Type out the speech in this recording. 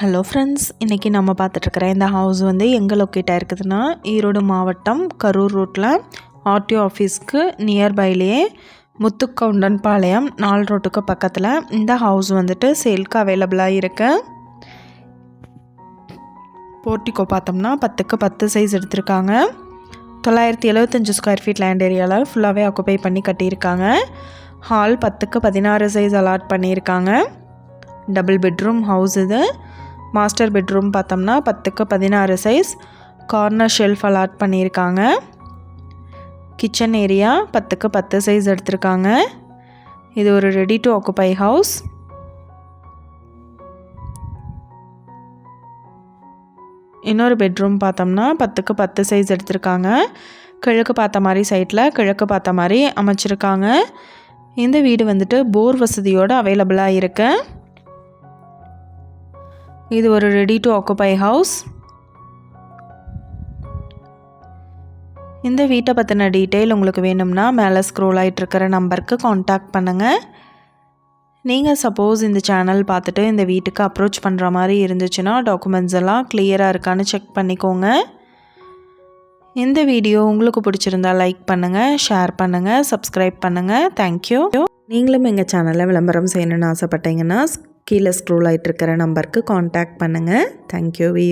Hello friends இன்றைக்கி நம்ம பார்த்துட்ருக்குற இந்த ஹவுஸ் வந்து எங்கே லொக்கேட் ஆகிருக்குதுன்னா ஈரோடு மாவட்டம் கரூர் ரோட்டில் ஆர்டிஓ ஆஃபீஸ்க்கு நியர்பைலேயே முத்துக்கவுண்டன் பாளையம் நாலு ரோட்டுக்கு பக்கத்தில் இந்த ஹவுஸ் வந்துட்டு சேல்க்கு அவைலபிளாக இருக்கு. போர்ட்டிக்கோ பார்த்தோம்னா பத்துக்கு பத்து சைஸ் எடுத்திருக்காங்க. தொள்ளாயிரத்தி எழுபத்தஞ்சு ஸ்கொயர் ஃபீட் லேண்ட் ஏரியாவில் ஃபுல்லாகவே ஆக்குப்பை பண்ணி கட்டியிருக்காங்க. ஹால் பத்துக்கு பதினாறு சைஸ் அலாட் பண்ணியிருக்காங்க. டபுள் பெட்ரூம் ஹவுஸ் இது. மாஸ்டர் பெட்ரூம் பார்த்தோம்னா பத்துக்கு பதினாறு சைஸ். கார்னர் ஷெல்ஃப் அலாட் பண்ணியிருக்காங்க. கிச்சன் ஏரியா பத்துக்கு பத்து சைஸ் எடுத்திருக்காங்க. இது ஒரு ரெடி டு ஆக்குபை ஹவுஸ் இன்னொரு பெட்ரூம் பார்த்தோம்னா பத்துக்கு பத்து சைஸ் எடுத்திருக்காங்க. கிழக்கு பார்த்த மாதிரி சைட்டில் கிழக்கு பார்த்த மாதிரி அமைச்சிருக்காங்க. இந்த வீடு வந்துட்டு போர் வசதியோடு அவைலபிளாக இருக்குது இது ஒரு ரெடி டு ஆக்குபை ஹவுஸ் இந்த வீட்டை பற்றின டீட்டெயில் உங்களுக்கு வேணும்னா மேலே ஸ்க்ரோல் ஆகிட்டுருக்கிற நம்பருக்கு காண்டாக்ட் பண்ணுங்கள் நீங்கள் சப்போஸ் இந்த சேனல் பார்த்துட்டு இந்த வீட்டுக்கு அப்ரோச் பண்ணுற மாதிரி இருந்துச்சுன்னா டாக்குமெண்ட்ஸ் எல்லாம் கிளியராக இருக்கான்னு செக் பண்ணிக்கோங்க. இந்த வீடியோ உங்களுக்கு பிடிச்சிருந்தா லைக் பண்ணுங்கள் ஷேர் பண்ணுங்கள் சப்ஸ்கிரைப் பண்ணுங்கள் தேங்க்யூ நீங்களும் எங்கள் சேனலில் விளம்பரம் செய்யணுன்னு ஆசைப்பட்டீங்கன்னா கீழே ஸ்க்ரோல் ஆகிட்டு இருக்கிற நம்பருக்கு காண்டாக்ட் பண்ணுங்கள் தேங்க்யூ வி